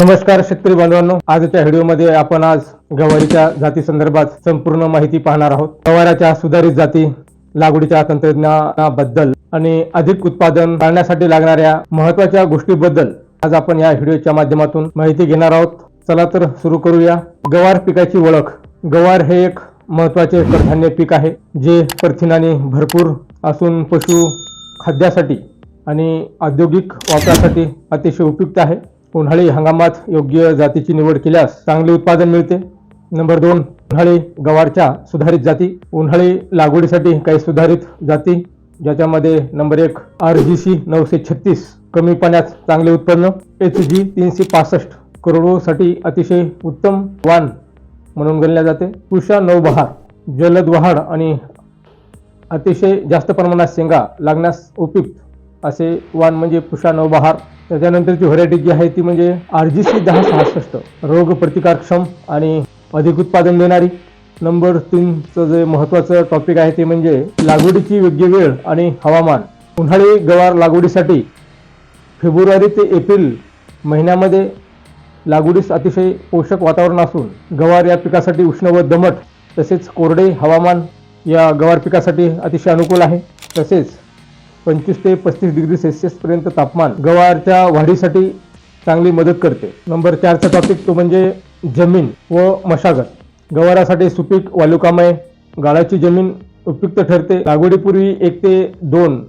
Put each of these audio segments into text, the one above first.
नमस्कार शेतकरी बांधवांनो. आजच्या व्हिडिओमध्ये आपण आज गवारीच्या जाती संदर्भात संपूर्ण माहिती पाहणार आहोत. गवाराच्या सुधारित जाती लागवडीच्या तंत्रज्ञानाबद्दल आणि अधिक उत्पादन करण्यासाठी लागणाऱ्या महत्त्वाच्या गोष्टीबद्दल आज आपण या व्हिडिओच्या माध्यमातून माहिती घेणार आहोत. चला तर सुरू करूया. गवार पिकाची ओळख. गवार हे एक महत्त्वाचे कडधान्य पीक आहे जे प्रथिनाने भरपूर असून पशु खाद्यासाठी आणि औद्योगिक वापरासाठी अतिशय उपयुक्त आहे. उन्हाळी हंगामात योग्य जातीची निवड केल्यास चांगले उत्पादन मिळते. नंबर दोन उन्हाळी गवारच्या सुधारित जाती. उन्हाळी लागवडीसाठी काही सुधारित जाती ज्याच्यामध्ये नंबर एक आर जी सी नऊशे छत्तीस कमी पाण्यात चांगले उत्पन्न. एच जी तीनशे पासष्ट करोडोसाठी अतिशय उत्तम वाण म्हणून गणल्या जाते. उषा नौबहार जलद वाढ आणि अतिशय जास्त प्रमाणात शेंगा लागण्यास उपयुक्त असे वाण म्हणजे पुषा नवबहार त्याच्यानंतरची व्हरायटी जी आहे ती म्हणजे आर जी सी दहा सहासष्ट. रोग प्रतिकारक्षम आणि अधिक उत्पादन देणारी. नंबर तीनचं जे महत्त्वाचं टॉपिक आहे ते म्हणजे लागवडीची योग्य वेळ आणि हवामान. उन्हाळी गवार लागवडीसाठी फेब्रुवारी ते एप्रिल महिन्यामध्ये लागवडीस अतिशय पोषक वातावरण असून गवार या पिकासाठी उष्ण व दमट तसेच कोरडे हवामान या गवार पिकासाठी अतिशय अनुकूल आहे. तसेच पंचवीस ते पस्तीस डिग्री सेल्सिअसपर्यंत तापमान गवारच्या वाढीसाठी चांगली मदत करते. नंबर चारचा टॉपिक तो म्हणजे जमीन व मशागत. गवारासाठी सुपीक वालुकामय गाळाची जमीन उपयुक्त ठरते. लागवडीपूर्वी एक ते दोन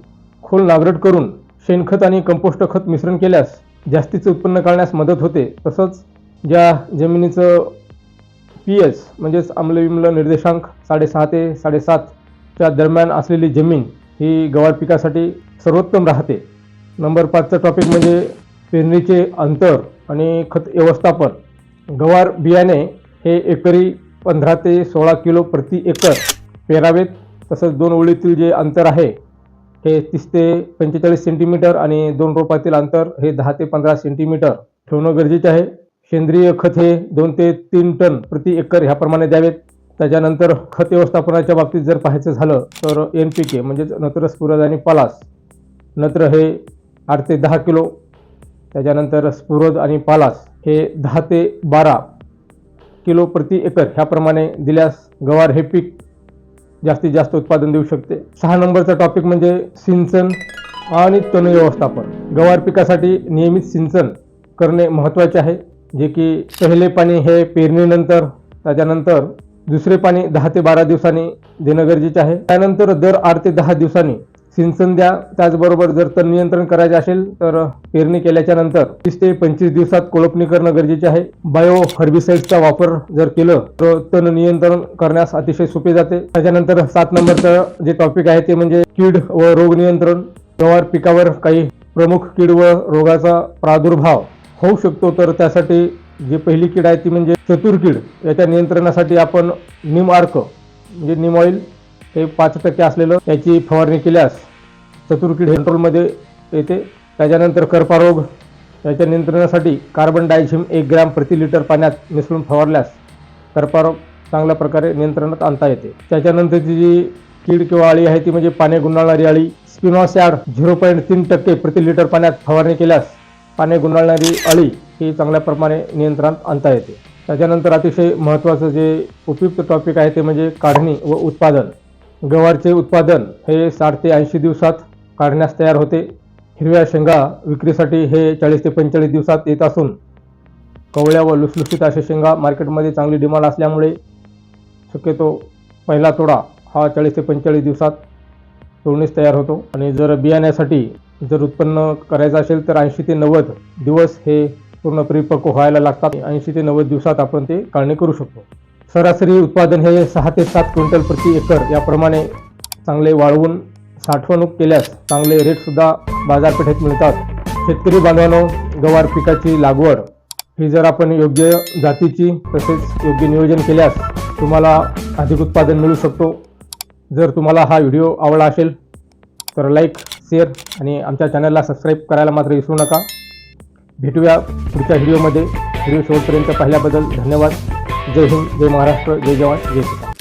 खोल नांगरट करून शेणखत आणि कंपोस्ट खत मिश्रण केल्यास जास्तीचे उत्पन्न काढण्यास मदत होते. तसंच ज्या जमिनीचं पी एच म्हणजेच आम्लविम्ल निर्देशांक साडेसहा ते साडेसातच्या दरम्यान असलेली जमीन ही गवार पिकासाठी सर्वोत्तम राहते. नंबर पाचचा टॉपिक म्हणजे पेरणीचे अंतर आणि खत व्यवस्थापन. गवार बियाणे हे एकरी पंधरा ते सोळा किलो प्रति एकर पेरावेत तसंच दोन ओळीतील जे अंतर आहे हे तीस ते पंचेचाळीस सेंटीमीटर आणि दोन रोपातील अंतर हे दहा ते पंधरा सेंटीमीटर ठेवणं गरजेचे आहे. सेंद्रिय खत हे दोन ते तीन टन प्रति एकर ह्याप्रमाणे द्यावेत. त्याच्यानंतर खत व्यवस्थापनाच्या बाबतीत जर पाहायचं झालं तर एन पी के म्हणजेच नत्र स्फुरद आणि पालास. नत्र हे आठ ते दहा किलो त्याच्यानंतर स्फुरद आणि पालास हे दहा ते बारा किलो प्रति एकर ह्याप्रमाणे दिल्यास गवार हे पीक जास्तीत जास्त उत्पादन देऊ शकते. सहा नंबरचा टॉपिक म्हणजे सिंचन आणि तण व्यवस्थापन. गवार पिकासाठी नियमित सिंचन करणे महत्त्वाचे आहे. जे की पहिले पाणी हे पेरणीनंतर त्याच्यानंतर दुसरे पाणी दहा ते बारा दिवसांनी देणं गरजेचे आहे. त्यानंतर दर आठ ते दहा दिवसांनी सिंचन द्या. त्याचबरोबर जर तण नियंत्रण करायचे असेल तर पेरणी केल्याच्यानंतर तीस ते पंचवीस दिवसात कोळपणी करणं गरजेचे आहे. बायो हर्बिसाइड्सचा वापर जर केलं तर तण नियंत्रण करण्यास अतिशय सोपे जाते. त्याच्यानंतर सात नंबरचं जे टॉपिक आहे ते म्हणजे कीड व रोग नियंत्रण. गवार पिकावर काही प्रमुख कीड व रोगाचा प्रादुर्भाव होऊ शकतो तर त्यासाठी जी पहिली कीड आहे ती म्हणजे चतुर्कीड याच्या नियंत्रणासाठी आपण निम आर्क म्हणजे निम ऑइल हे पाच टक्के असलेलं याची फवारणी केल्यास चतुर्कीड कंट्रोलमध्ये येते. त्याच्यानंतर कर्पारोग याच्या नियंत्रणासाठी कार्बन डायझिम एक ग्रॅम प्रति लिटर पाण्यात मिसळून फवारल्यास कर्पारोग चांगल्या प्रकारे नियंत्रणात आणता येते. त्याच्यानंतरची जी कीड किंवा अळी आहे ती म्हणजे पाने गुंडाळणारी अळी स्पिनॉसॅड झिरो पॉईंट तीन टक्के प्रति लिटर पाण्यात फवारणी केल्यास पाने गुंडाळणारी अळी ही चांगल्या प्रमाणे नियंत्रणात आणता येते. त्याच्यानंतर अतिशय महत्त्वाचं जे उपयुक्त टॉपिक आहे ते म्हणजे काढणी व उत्पादन. गवारचे उत्पादन हे साठ ते ऐंशी दिवसात काढण्यास तयार होते. हिरव्या शेंगा विक्रीसाठी हे चाळीस ते पंचेचाळीस दिवसात येत असून कवळ्या व लुसलुसीत अशा शेंगा मार्केटमध्ये चांगली डिमांड असल्यामुळे शक्यतो पहिला तोडा हा चाळीस ते पंचेचाळीस दिवसात तोडणीस तयार होतो. आणि जर बियाण्यासाठी जर उत्पन्न करायचं असेल तर ऐंशी ते नव्वद दिवस हे पूर्ण परिपक्व व्हायला लागतात. ऐंशी ते नव्वद दिवसात आपण ते काढणी करू शकतो. सरासरी उत्पादन हे सहा ते सात क्विंटल प्रति एकर याप्रमाणे चांगले वाळवून साठवणूक केल्यास चांगले रेटसुद्धा बाजारपेठेत मिळतात. शेतकरी बांधवांनो गवार पिकाची लागवड ही जर आपण योग्य जातीची तसेच योग्य नियोजन केल्यास तुम्हाला अधिक उत्पादन मिळू शकतो. जर तुम्हाला हा व्हिडिओ आवडला असेल तर लाईक शेअर आणि आमच्या चॅनलला सबस्क्राईब करायला मात्र विसरू नका. भेटूया पुढच्या व्हिडिओमध्ये व्हिडिओ शेवटपर्यंत पाहिल्याबद्दल धन्यवाद. जय हिंद जय महाराष्ट्र जय जवान जय किसान.